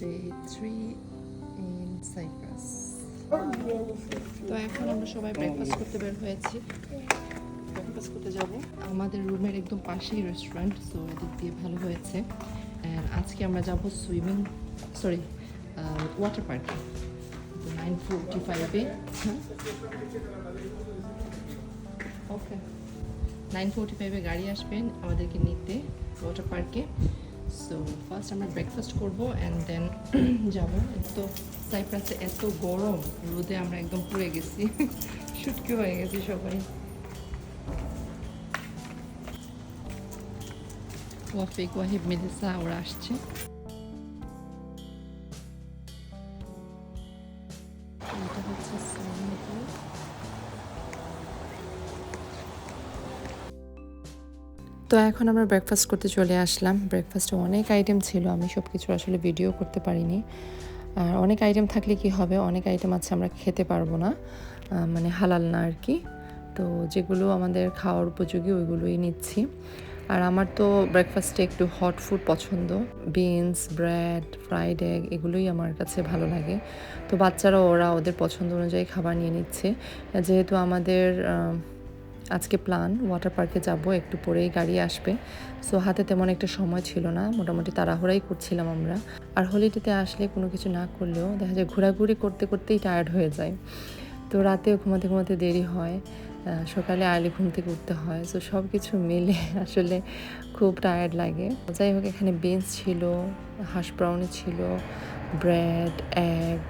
Day three in cypress তো এখন আমরা সবাই ব্রেকফাস্ট করতে বের হয়েছি। ব্রেকফাস্ট করতে যাব। আমাদের রুমের একদম পাশেই রেস্টুরেন্ট সো এদিক দিয়ে ভালো হয়েছে। আজকে আমরা যাব সুইমিং সরি ওয়াটার পার্কে নাইন ফোরটি ফাইভে ওকে নাইন ফোরটি ফাইভে গাড়ি আসবেন আমাদেরকে নিতে ওয়াটার পার্কে সো ফার্স্ট আমরা ব্রেকফাস্ট করব অ্যান্ড দেন যাব। তো সাইপ্রাসে এত গরম, রোদে আমরা একদম পুড়ে গেছি। শুটকি হয়ে গেছি সবাই। ওয়াফিক ওয়াহিব মেদেসা ওরা আসছে। তো এখন আমরা ব্রেকফাস্ট করতে চলে আসলাম। ব্রেকফাস্টে অনেক আইটেম ছিল, আমি সব কিছু আসলে ভিডিও করতে পারিনি। আর অনেক আইটেম থাকলে কি হবে? অনেক আইটেম আছে, আমরা খেতে পারব না। মানে হালাল না আর কি। তো যেগুলো আমাদের খাওয়ার উপযোগী, ওইগুলোই নিচ্ছি। আর আমার তো ব্রেকফাস্টে একটু হট ফুড পছন্দ। বিনস ব্রেড ফ্রাইড এগ এগুলোই আমার কাছে ভালো লাগে। তো বাচ্চারা, ওরা ওদের পছন্দ অনুযায়ী খাবার নিয়ে নিচ্ছে। যেহেতু আমাদের আজকে প্ল্যান ওয়াটার পার্কে যাব, একটু পরেই গাড়ি আসবে। সো হাতে তেমন একটা সময় ছিল না, মোটামুটি তাড়াহুড়াই করছিলাম আমরা। আর হলিডেতে আসলে কোনো কিছু না করলেও দেখা যায় ঘোরাঘুরি করতে করতেই টায়ার্ড হয়ে যায়। তো রাতেও ঘুমাতে ঘুমাতে দেরি হয় সকালে আর্লি ঘুম থেকে উঠতে হয়। সো সব কিছু মিলে আসলে খুব টায়ার্ড লাগে। যাই হোক, এখানে বেঞ্চ ছিল হাঁস ব্রাউনি ছিল ব্রেড এগ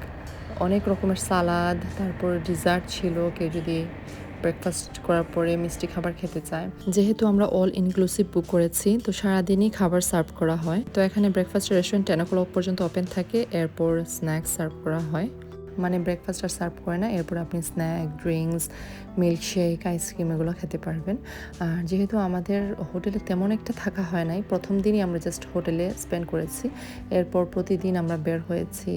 অনেক রকমের সালাদ তারপর ডিজার্ট ছিল, কেউ যদি ব্রেকফাস্ট করার পরে মিষ্টি খাবার খেতে চায়। যেহেতু আমরা অল ইনক্লুসিভ বুক করেছি তো সারাদিনই খাবার সার্ভ করা হয়। তো এখানে breakfast restaurant ten o'clock পর্যন্ত ওপেন থাকে এরপর স্ন্যাক্স সার্ভ করা হয়। মানে ব্রেকফাস্ট আর সার্ভ করে না এরপর আপনি স্ন্যাক ড্রিঙ্কস মিল্কশেক আইসক্রিম এগুলো খেতে পারবেন। আর যেহেতু আমাদের হোটেলে তেমন একটা থাকা হয় নাই প্রথম দিনই আমরা জাস্ট হোটেলে স্পেন্ড করেছি। এরপর প্রতিদিন আমরা বের হয়েছি।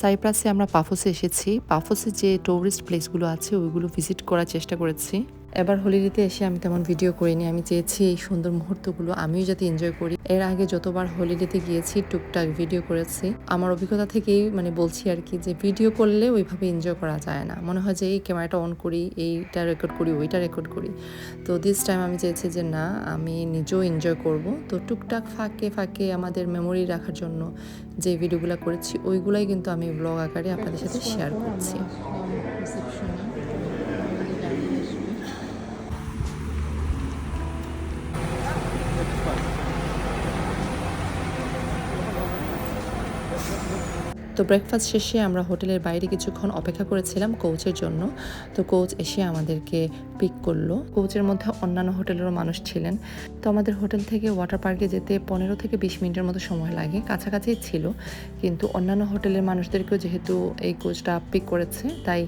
সাইপ্রাসে আমরা পাফোসে এসেছি। পাফোসে যে টুরিস্ট প্লেসগুলো আছে ওইগুলো ভিজিট করার চেষ্টা করেছি। এবার হোলিডেতে এসে আমি তেমন ভিডিও করিনি। আমি চেয়েছি এই সুন্দর মুহূর্তগুলো আমিও যাতে এনজয় করি। এর আগে যতবার হোলিডেতে গিয়েছি, টুকটাক ভিডিও করেছি। আমার অভিজ্ঞতা থেকেই মানে বলছি আর কি যে ভিডিও করলে ওইভাবে এনজয় করা যায় না। মনে হয় যে, এই ক্যামেরাটা অন করি, এইটা রেকর্ড করি, ওইটা রেকর্ড করি। তো দিস টাইম আমি চেয়েছি যে, না, আমি নিজেও এনজয় করব। তো টুকটাক ফাঁকে ফাঁকে আমাদের মেমোরি রাখার জন্য যে ভিডিওগুলো করেছি, ওইগুলাই কিন্তু আমি ব্লগ আকারে আপনাদের সাথে শেয়ার করছি। তো ব্রেকফাস্ট শেষে আমরা হোটেলের বাইরে কিছুক্ষণ অপেক্ষা করেছিলাম কোচের জন্য। তো কোচ এসে আমাদেরকে পিক করল। কোচের মধ্যে অন্যান্য হোটেলেরও মানুষ ছিলেন। তো আমাদের হোটেল থেকে ওয়াটার পার্কে যেতে পনেরো থেকে বিশ মিনিটের মতো সময় লাগে, কাছাকাছি ছিল। কিন্তু অন্যান্য হোটেলের মানুষদেরকেও যেহেতু এই কোচটা পিক করেছে, তাই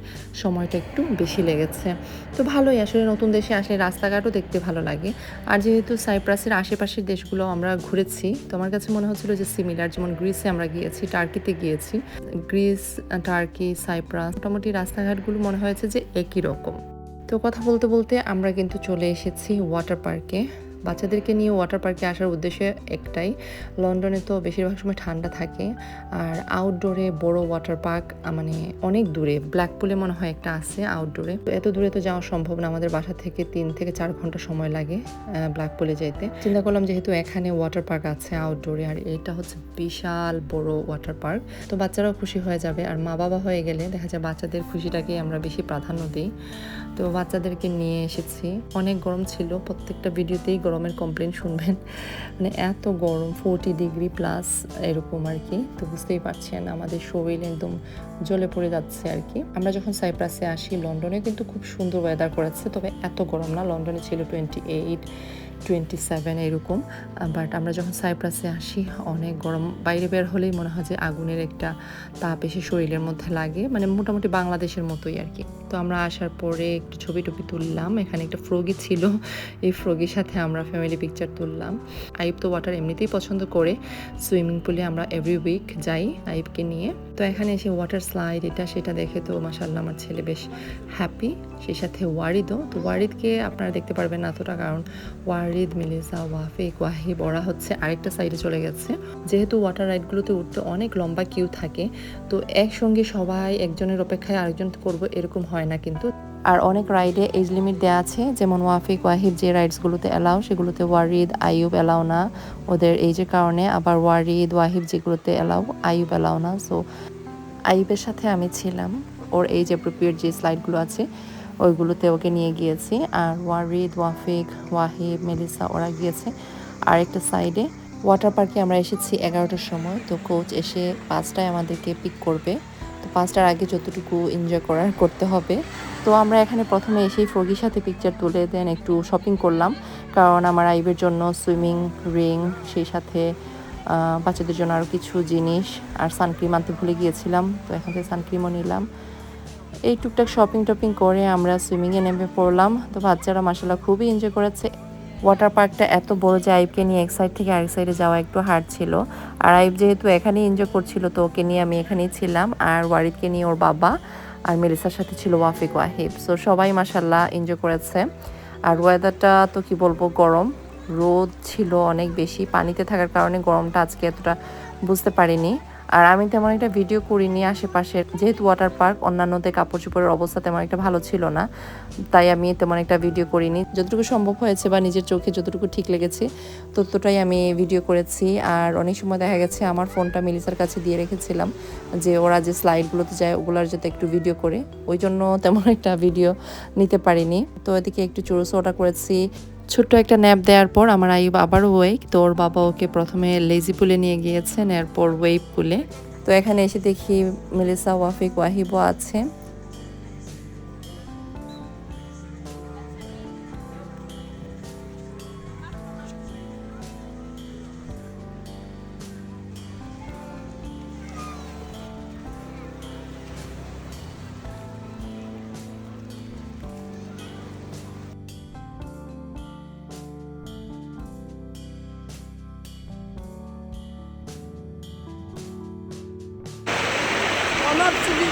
সময়টা একটু বেশি লেগেছে। তো ভালোই, আসলে নতুন দেশে আসলে রাস্তাঘাটও দেখতে ভালো লাগে। আর যেহেতু সাইপ্রাসের আশেপাশের দেশগুলো আমরা ঘুরেছি, তো আমার কাছে মনে হচ্ছিল যে সিমিলার যেমন গ্রিসে আমরা গিয়েছি, টার্কিতে গিয়েছি। গ্রিস, টার্কি, সাইপ্রাস মোটামুটি রাস্তাঘাটগুলো মনে হয়েছে যে একই রকম। তো কথা বলতে বলতে আমরা কিন্তু চলে এসেছি ওয়াটার পার্কে। বাচ্চাদেরকে নিয়ে ওয়াটার পার্কে আসার উদ্দেশ্য একটাই। লন্ডনে তো বেশিরভাগ সময় ঠান্ডা থাকে। আর আউটডোরে বড় ওয়াটার পার্ক মানে অনেক দূরে। ব্ল্যাকপুলে মনে হয় একটা আছে আউটডোরে এত দূরে তো যাওয়া সম্ভব না। আমাদের বাসা থেকে তিন থেকে চার ঘণ্টা সময় লাগে ব্ল্যাকপুলে যেতে চিন্তা করলাম যেহেতু এখানে ওয়াটার পার্ক আছে আউটডোরে আর এটা হচ্ছে বিশাল বড় ওয়াটার পার্ক তো বাচ্চারাও খুশি হয়ে যাবে। আর মা বাবা হয়ে গেলে দেখা যায় বাচ্চাদের খুশিটাকে আমরা বেশি প্রাধান্য দিই। তো বাচ্চাদেরকে নিয়ে এসেছি। অনেক গরম ছিল। প্রত্যেকটা ভিডিওতেই গরমের কমপ্লেন শুনবেন। মানে এত গরম ফোরটি ডিগ্রি প্লাস এরকম আর কি, তো বুঝতেই পারছেন, আমাদের শরীর একদম জ্বলে পড়ে যাচ্ছে আর কি। আমরা যখন সাইপ্রাসে আসি, লন্ডনে কিন্তু খুব সুন্দর ওয়েদার করেছে, তবে এত গরম না। লন্ডনে ছিল টোয়েন্টি এইট টোয়েন্টি সেভেন এরকম বাট আমরা যখন সাইপ্রাসে আসি, অনেক গরম। বাইরে বের হলেই মনে হয় যে আগুনের একটা তাপ এসে শরীরের মধ্যে লাগে। মানে মোটামুটি বাংলাদেশের মতোই আর কি। তো আমরা আসার পরে একটু ছবি টবি তুললাম। এখানে একটা ফ্রগি ছিল। এই ফ্রগির সাথে আমরা ফ্যামিলি পিকচার তুললাম। আইব তো ওয়াটার এমনিতেই পছন্দ করে। সুইমিং পুলে আমরা এভরি উইক যাই আইবকে নিয়ে। তো এখানে এসে ওয়াটার স্লাইড এটা সেটা দেখে তো মাসাল্লাহ আমার ছেলে বেশ হ্যাপি সেই সাথে ওয়ারিদও তো ওয়ারিদকে আপনারা দেখতে পারবেন না এতটা, কারণ ওয়ারিদ মিলিসা ওয়াফিক, ওয়াহিব, ওরা হচ্ছে আরেকটা সাইডে চলে গেছে। যেহেতু ওয়াটার রাইডগুলোতে উঠতে অনেক লম্বা কিউ থাকে, তো একসঙ্গে সবাই একজনের অপেক্ষায় আরেকজন করব এরকম হয় না কিন্তু। আর অনেক রাইডে এজ লিমিট দেওয়া আছে। যেমন ওয়াফিক ওয়াহিব যে রাইডসগুলোতে অ্যালাও সেগুলোতে ওয়ারিদ, আইয়ুব অ্যালাও না। ওদের এইজের কারণে আবার ওয়ারিদ ওয়াহিব যেগুলোতে অ্যালাও আইয়ুব অ্যালাও না। সো আইয়ুবের সাথে আমি ছিলাম। ওর এইজ অ্যাপ্রোপ্রিয়েট যে স্লাইডগুলো আছে, ওইগুলোতে ওকে নিয়ে গিয়েছি। আর ওয়ারিদ, ওয়াফিক ওয়াহিব মেলিসা ওরা গিয়েছে। আর একটা সাইডে ওয়াটার পার্কে আমরা এসেছি এগারোটার সময়। তো কোচ এসে পাঁচটায় আমাদেরকে পিক করবে। তো পাঁচটার আগে যতটুকু এনজয় করার করতে হবে। তো আমরা এখানে প্রথমে এসেই ফ্রগির সাথে পিকচার তুলে দেন একটু শপিং করলাম। কারণ আমার আইবের জন্য সুইমিং রিং সেই সাথে বাচ্চাদের জন্য আরও কিছু জিনিস আর সানক্রিম আনতে ভুলে গিয়েছিলাম, তো এখান থেকে সানক্রিমও নিলাম। এই টুকটাক শপিং টপিং করে আমরা সুইমিংয়ে নেমে পড়লাম। তো বাচ্চারা মাসাল্লাহ খুবই এনজয় করেছে। ওয়াটার পার্কটা এত বড় যে আইবকে নিয়ে এক সাইড থেকে আরেক সাইডে যাওয়া একটু হার্ড ছিল। আর আইব যেহেতু এখানেই এনজয় করছিল, তো ওকে নিয়ে আমি এখানেই ছিলাম। আর ওয়ারিদকে নিয়ে ওর বাবা। আর মেলিসার সাথে ছিল ওয়াফিক ওয়াহিব। সো সবাই মাসাল্লাহ এনজয় করেছে। আর ওয়েদারটা তো কি বলব, গরম। রোদ ছিল অনেক বেশি। পানিতে থাকার কারণে গরমটা আজকে এতটা বুঝতে পারিনি। আর আমি তেমন একটা ভিডিও করিনি আশেপাশে যেহেতু ওয়াটার পার্ক অন্যান্যদের কাপড় চোপড়ের অবস্থা তেমন একটা ভালো ছিল না, তাই আমি তেমন একটা ভিডিও করিনি। যতটুকু সম্ভব হয়েছে বা নিজের চোখে যতটুকু ঠিক লেগেছে, ততটাই আমি ভিডিও করেছি। আর অনেক সময় দেখা গেছে আমার ফোনটা মিলিসার কাছে দিয়ে রেখেছিলাম, যে ওরা যে স্লাইডগুলোতে যায়, ওগুলার যাতে একটু ভিডিও করে। ওই জন্য তেমন একটা ভিডিও নিতে পারিনি। তো এদিকে একটু চুরুসো অর্ডার করেছি। ছোট্ট একটা ন্যাপ দেওয়ার পর আমার আইব আবারও ওয়েক তো ওর বাবা ওকে প্রথমে লেজি পুলে নিয়ে গিয়েছেন, এরপর ওয়েব পুলে। তো এখানে এসে দেখি মেলিসা, ওয়াফিক, ওয়াহিবও আছে।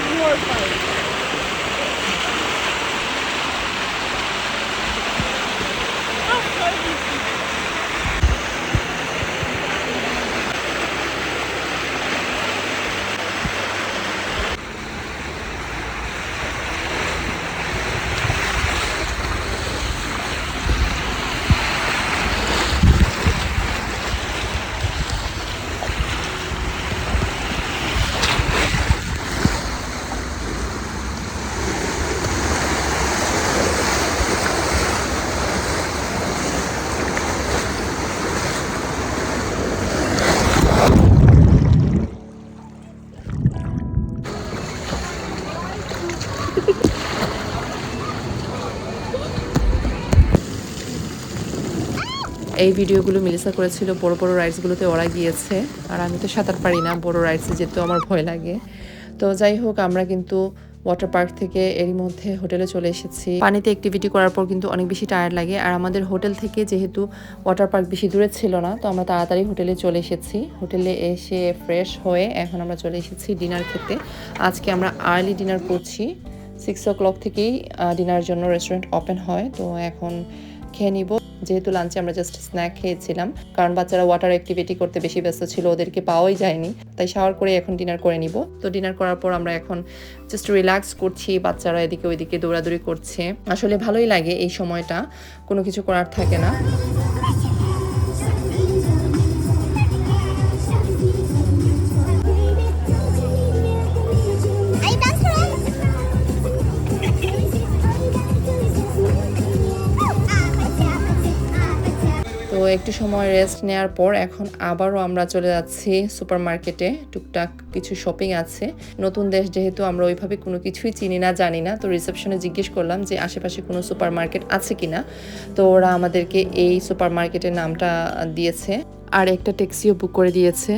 Glorified. এই ভিডিওগুলো মিলিসা করেছিল বড় বড় রাইডসগুলোতে ওরা গিয়েছে। আর আমি তো সাঁতার পারি না, বড় রাইডসে যেতেও আমার ভয় লাগে। তো যাই হোক, আমরা কিন্তু ওয়াটার পার্ক থেকে এরই মধ্যে হোটেলে চলে এসেছি। পানিতে অ্যাক্টিভিটি করার পর কিন্তু অনেক বেশি টায়ার্ড লাগে। আর আমাদের হোটেল থেকে যেহেতু ওয়াটার পার্ক বেশি দূরে ছিল না, তো আমরা তাড়াতাড়ি হোটেলে চলে এসেছি। হোটেলে এসে ফ্রেশ হয়ে এখন আমরা চলে এসেছি ডিনার খেতে। আজকে আমরা আর্লি ডিনার করছি। সিক্স ও ক্লক থেকেই ডিনার জন্য রেস্টুরেন্ট ওপেন হয়। তো এখন খেয়ে নিব। যেহেতু লাঞ্চে আমরা জাস্ট স্ন্যাক খেয়েছিলাম, কারণ বাচ্চারা ওয়াটার অ্যাক্টিভিটি করতে বেশি ব্যস্ত ছিল, ওদেরকে পাওয়াই যায়নি, তাই শাওয়ার করে এখন ডিনার করে নিব। তো ডিনার করার পর আমরা এখন জাস্ট রিল্যাক্স করছি, বাচ্চারা এদিকে ওইদিকে দৌড়াদৌড়ি করছে। আসলে ভালোই লাগে এই সময়টা, কোনো কিছু করার থাকে না। একটু সময় রেস্ট নেওয়ার পর এখন আবারও আমরা চলে যাচ্ছি সুপার মার্কেটে টুকটাক কিছু শপিং আছে। নতুন দেশ যেহেতু আমরা ওইভাবে কোনো কিছুই চিনি না, জানি না। তো রিসেপশনে জিজ্ঞেস করলাম যে আশেপাশে কোনো সুপার মার্কেট আছে কি না তো ওরা আমাদেরকে এই সুপার মার্কেটের নামটা দিয়েছে। আর একটা ট্যাক্সিও বুক করে দিয়েছে।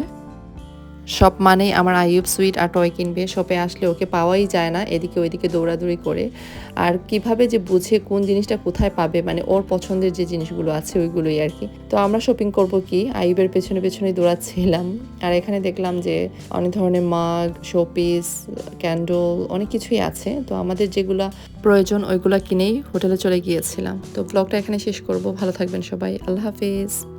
শপ মানেই আমার আইয়ুব সুইট আর টয় কিনবে, শপে আসলে ওকে পাওয়াই যায় না, এদিকে ওইদিকে দৌড়াদৌড়ি করে। আর কীভাবে যে বুঝে কোন জিনিসটা কোথায় পাবে মানে ওর পছন্দের যে জিনিসগুলো আছে ওইগুলোই আর কি। তো আমরা শপিং করব কি, আইয়ুবের পেছনে পেছনে দৌড়াচ্ছিলাম। আর এখানে দেখলাম যে অনেক ধরনের মাগ শোপিস ক্যান্ডল অনেক কিছুই আছে। তো আমাদের যেগুলো প্রয়োজন ওইগুলো কিনেই হোটেলে চলে গিয়েছিলাম। তো ব্লগটা এখানে শেষ করব। ভালো থাকবেন সবাই। আল্লাহ হাফিজ।